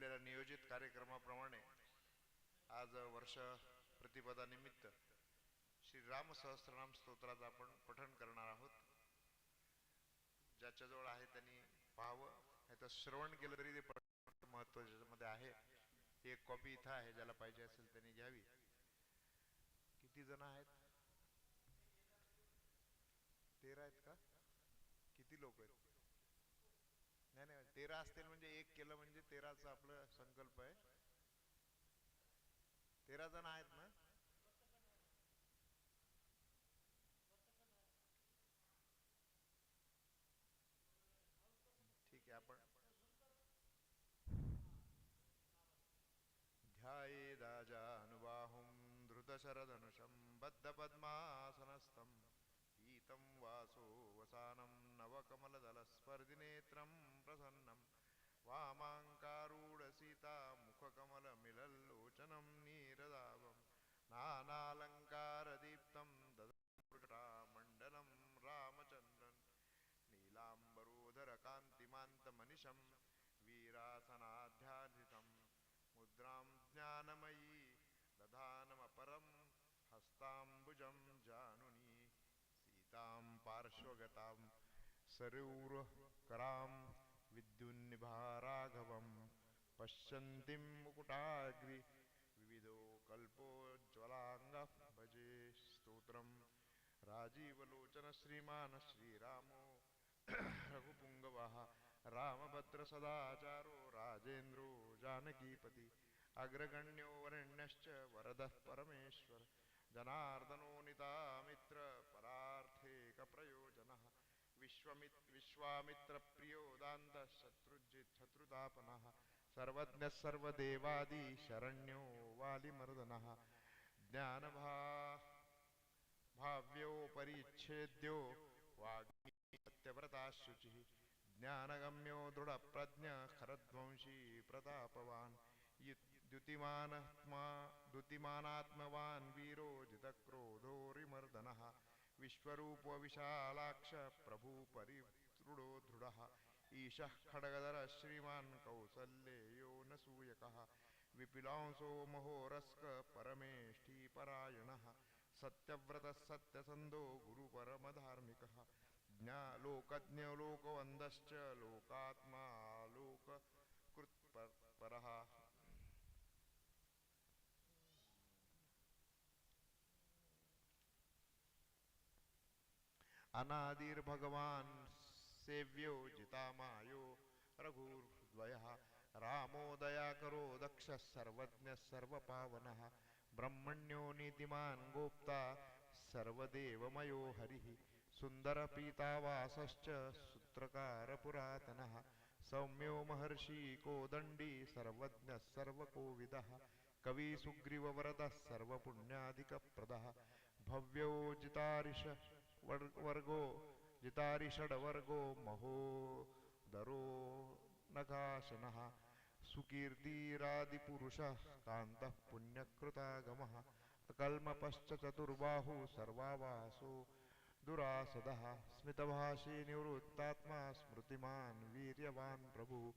आपल्याला नियोजित कार्यक्रमाप्रमाणे आज वर्ष प्रतिपदानिमित्त श्री राम सहस्त्रनाम स्तोत्राचं आपण पठण करणार आहोत. ज्याच्याजवळ आहे त्यांनी पाहावं नाही तर श्रवण केलं तरी ते महत्त्व ज्याच्यामध्ये आहे. ही एक कॉपी इथं आहे ज्याला पाहिजे असेल त्यांनी घ्यावी. किती जण आहेत? तेरा आहेत का? किती लोक आहेत? तेरा असतील म्हणजे एक केलं म्हणजे तेराचं आपलं संकल्प आहे. तेरा जण आहेत ना? ठीक आहे आपण ध्यायेदाजानुबाहुं धृतशरधनुषं बद्धपद्मासनस्थं नवकमलदलस्पर्धिनेत्रं प्रसन्नं। वामाङ्कारूढसीता मुखकमलमिलल्लोचनं नीरदावं। नानालङ्कारदीप्तं ददमण्डलं रामचन्द्रन्। नीलाम्बरोधरकान्तिमान्तमनिशं वीरासनाध्याधितं मुद्रां ज्ञानमयी दधानमपरं हस्ताम्बुजं जानुनी। सीतां पार्श्वगतां सरूरकरां विद्युन्निभा राघवं पश्यन्तीं मुकुटाग्रि विविधो कल्पोज्ज्वलाङ्गः भजे स्तोत्रं। राजीवलोचन श्रीमान् श्रीरामो रघुपुङ्गवः रामभद्रसदाचारो राजेन्द्रो जानकीपति, अग्रगण्यो वरेण्यश्च वरदः परमेश्वर, जनार्दनो नितामित्र विश्वमित् विश्वामित्रप्रियो दान्तः शत्रुजित् शत्रुतापनः सर्वज्ञः सर्वदेवादि शरण्यो वालिमर्दनः। ज्ञानभा भाव्यो परिच्छेद्यो वाग्मी सत्यव्रता शुचिः। ज्ञानगम्यो दृढप्रज्ञ खरध्वंसी प्रतापवान्। द्युतिमानात्मा द्युतिमानात्मवान् वीरो जितक्रोधोरिमर्दनः विश्वरूपो विशालाक्ष प्रभु परितृडो दृढः ईशः खड्गधर श्रीमान् कौसल्येयो न सूयकः। विपिलांसो महोरस्क परमेष्ठी परायणः सत्यव्रतः सत्यसन्धो गुरुपरमधार्मिकः। ज्ञा लोकज्ञो लोकवन्दश्च लोकात्मा लोककृत्परः अनादिर्भगवान् सेव्यो जितामायो रघुर्द्वयः। रामो दयाकरो दक्षः सर्वज्ञः, सर्वपावनः। ब्रह्मण्यो नीतिमान् गोप्ता, सर्वदेवमयो हरिः। सुन्दरपीतावासश्च सूत्रकारपुरातनः सौम्यो महर्षि कोदण्डी, सर्वज्ञः, सर्वकोविदः। कविसुग्रीववरदः सर्वपुण्यादिकप्रदः। भव्यो जितारिष वर्- वर्गो महो महोदरो नघाशनः सुकीर्तिरादिपुरुषः कान्तः, पुण्यकृतागमः अकल्मपश्च चतुर्बाहु, सर्वावासो, दुरासदः, स्मितभाषी निवृत्तात्मा, स्मृतिमान्, वीर्यवान् प्रभु,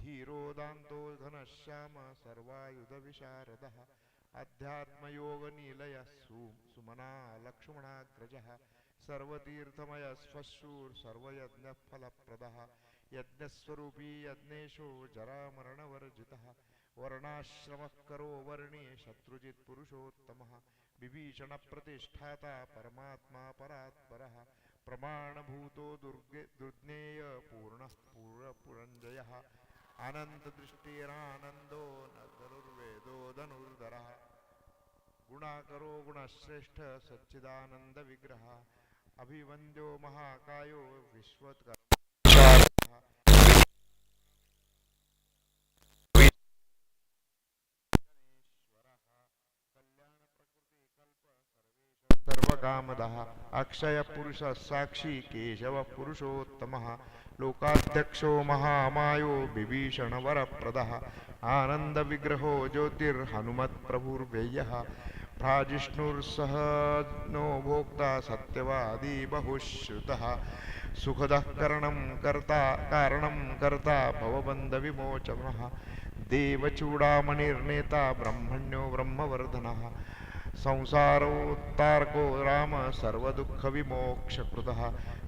धीरो दान्तो घनश्याम सर्वायुधविशारदः, अध्यात्मयोगनीलयः, सु, सुमना, लक्ष्मणाग्रजः सर्वतीर्थमयः श्वशूर् सर्वयज्ञफलप्रदः यज्ञस्वरूपी यज्ञेशो जरामरणवर्जितः वर्णाश्रमः करो वर्णे शत्रुजित् पुरुषोत्तमः विभीषणप्रतिष्ठाता परमात्मा परात्परः, प्रमाणभूतो दुर्गे दुर्ज्ञेय पूर्णः पूर्णपुरञ्जयः अनन्तदृष्टिरानन्दो न धनुर्वेदो धनुर्धरः, गुणाकरो गुणश्रेष्ठ सच्चिदानन्दविग्रहः अभिवन्द्यो महाकायो विश्वत्कर्षारः सर्वकामदः अक्षयपुरुषः साक्षी केशवः पुरुषोत्तमः लोकाध्यक्षो महामायो विभीषणवरप्रदः आनन्दविग्रहो ज्योतिर्हनुमत्प्रभुर्व्ययः। राजिष्णुर्सह नो भोक्ता सत्यवादी बहुश्रुतः। सुखदः करणं कर्ता कारणं कर्ता भवबन्धविमोचनः देवचूडामणिर्नेता ब्रह्मण्यो ब्रह्मवर्धनः। संसारोत्तार्को राम सर्वदुःखविमोक्षकृतः।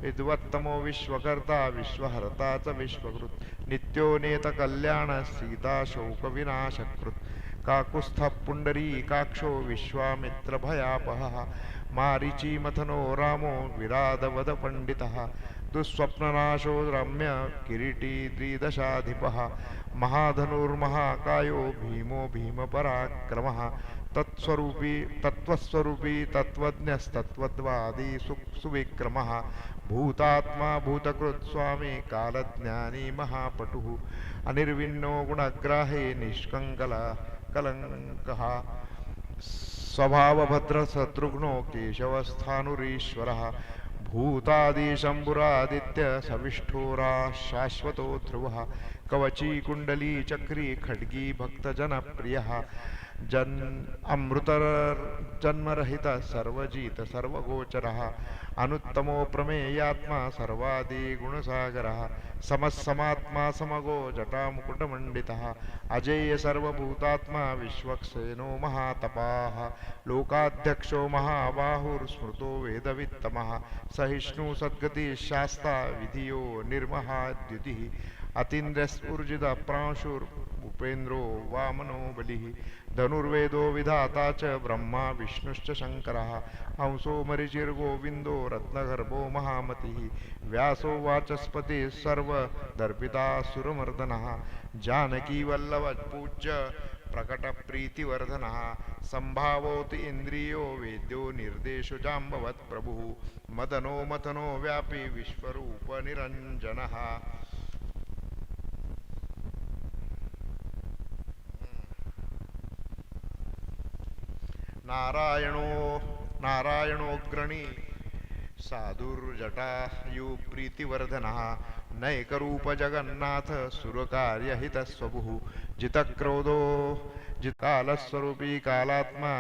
विद्वत्तमो विश्वकर्ता विश्वहर्ता च विश्वकृत्। नित्यो नेतकल्याणः सीताशोकविनाशकृत् काकुत्स्थः पुण्डरीकाक्षो विश्वामित्रभयापहः मारीचीमथनो रामो विरादवदपण्डितः दुःस्वप्ननाशो रम्य किरीटी त्रिदशाधिपः महाधनुर्महाकायो भीमो भीमपराक्रमः। तत्स्वरूपी, तत्त्वस्वरूपी, तत्त्वज्ञस्तत्त्वद्वादी सु, सुविक्रमः। भूतात्मा भूतकृत् स्वामी कालज्ञानी महापटुः। अनिर्विण्णो गुणग्राहे निष्कङ्कल। कलङ्कः। स्वभावभद्रशत्रुघ्नो केशवस्थानुरीश्वरः। भूतादिशम्भुरादित्य सविष्ठोरा शाश्वतो ध्रुवः, कवची कुण्डली चक्री खड्गी भक्तजनप्रियः। जन् अमृतजन्मरहितः सर्वजित सर्वगोचरः, अनुत्तमो प्रमेयात्मा सर्वादिगुणसागरः समस्समात्मा समगो जटामुकुटमण्डितः, अजेय सर्वभूतात्मा विश्वक्सेनो महातपाः, लोकाध्यक्षो महाबाहुर्स्मृतो वेदवित्तमः सहिष्णु सद्गतिः शास्ता विधियो निर्महा निर्महाद्युतिः अतीन्द्रस्फूर्जितः प्रांशुर्भूपेन्द्रो वामनो बलिः धनुर्वेदो विधाता च ब्रह्मा विष्णुश्च शङ्करः। हंसो मरिचिर्गोविन्दो रत्नगर्भो महामतिः। व्यासो वाचस्पतिः सर्वदर्पितासुरमर्दनः जानकीवल्लभपूज्य प्रकटप्रीतिवर्धनः सम्भावोति इन्द्रियो वेद्यो निर्देशो जाम्बवत् प्रभुः मदनो मथनो व्यापी विश्वरूपनिरञ्जनः नारायणो नारायणोऽग्रणी साधुर्जटायु प्रीतिवर्धनः नैकरूपजगन्नाथ सुरकार्यहितस्वभुः। जितक्रोधो स्वरूपी कालात्मा